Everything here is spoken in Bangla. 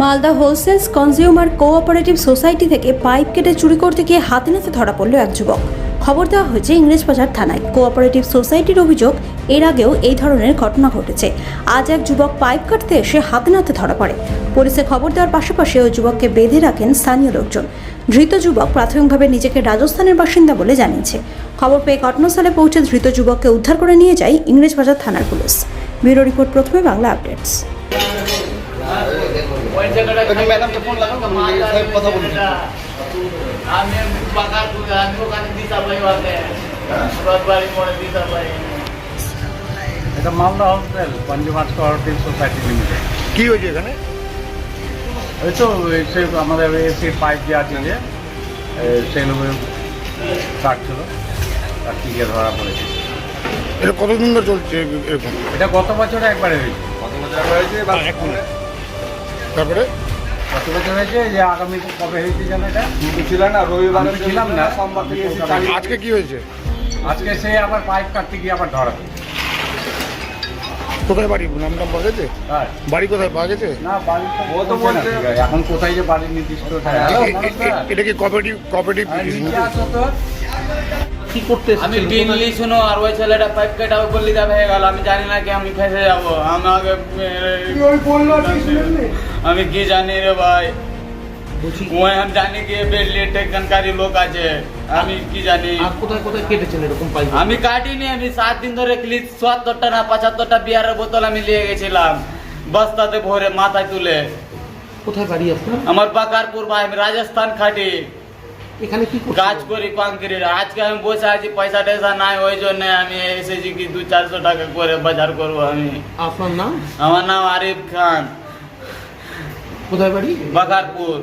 Malda wholesales consumer cooperative society থেকে পাইপ কেটে চুরি করতে গিয়ে হাতে নাতে ধরা পড়ল এক যুবক। খবর দেওয়া হয়েছে, ইংরেজবাজার থানায়। কোঅপারেটিভ সোসাইটির অভিযোগ, এর আগেও এই ধরনের ঘটনা ঘটেছে। আজ এক যুবক পাইপ কাটতে এসে হাতে নাতে ধরা পড়ে। পুলিশে খবর দেওয়ার পাশাপাশি ওই যুবককে বেঁধে রাখেন স্থানীয় লোকজন। ধৃত যুবক প্রাথমিকভাবে নিজেকে রাজস্থানের বাসিন্দা বলে জানিয়েছে। খবর পেয়ে ঘটনাস্থলে পৌঁছে ধৃত যুবককে উদ্ধার করে নিয়ে যায় ইংরেজবাজার থানার পুলিশ। ব্যুরো রিপোর্ট প্রথমে বাংলা আপডেটস। একটু ম্যাডামকে ফোন লাগাও সাহেব কথা বলছি আমি বাগার আমি ওখানে দিতে পারি ওকে রথবাড়ি মোড়ে দিতে পারি এটা Malda hotel consumer cooperative society limited. কি হয়েছে এখানে? ওই তো সে আমাদের এসি পাইপ যে আছে যে সেগুলো কাটছিল ধরা পড়েছে। এটা কতদিন ধরে চলছে এরকম? এটা গত বছরে একবারে হয়েছে। গত বছর একবার হয়েছে যে আগামী কবে হয়েছে যেন এটা? ছিল না রবিবার ছিলাম না। সোমবার থেকে আজকে কি হয়েছে? আজকে সে আবার পাইপ কাটতে গিয়ে আবার ধরা কোথায় বাড়ি? নাম টাম পাওয়া গেছে? বাড়ি কোথায় পাওয়া গেছে? না বাড়ি তো ও তো বলছে। এখন কোথায় যে বাড়ির নির্দিষ্ট এ- এ- এটা কি আসো তো? কি করতে আমি বিল লি শুনো আর ওই ছেলেটা পাইপ কেটাও বললি যাবে হয়ে গেল আমি জানি না কি আমি ফেসে যাব। আমাকে আমি কি জানি রে ভাই? ওই আমি জানি কি বেডলি টেকনকারী লোক আছে। আমি কি জানি? আর কোথায় কোথায় কেটেছেন এরকম পাইপ আমি কাটিনি আমি সাত দিন ধরে ক্লিপ চুয়াত্তরটা না পঁচাত্তরটা বিয়ারের বোতল আমি নিয়ে গেছিলাম বস্তাতে ভরে মাথায় তুলে। কোথায় বাড়ি আপনার? আমার বাকারপুর ভাই আমি রাজস্থান খাটি। এখানে কি কাজ করি কংক্রিট আজকে আমি বসে আছি পয়সা টয়সা নাই ওই জন্য আমি এসেছি কি দু চারশো টাকা করে বাজার করব আমি। আপনার নাম? আমার নাম আরিফ খান। কোথায় বাড়ি? বাকারপুর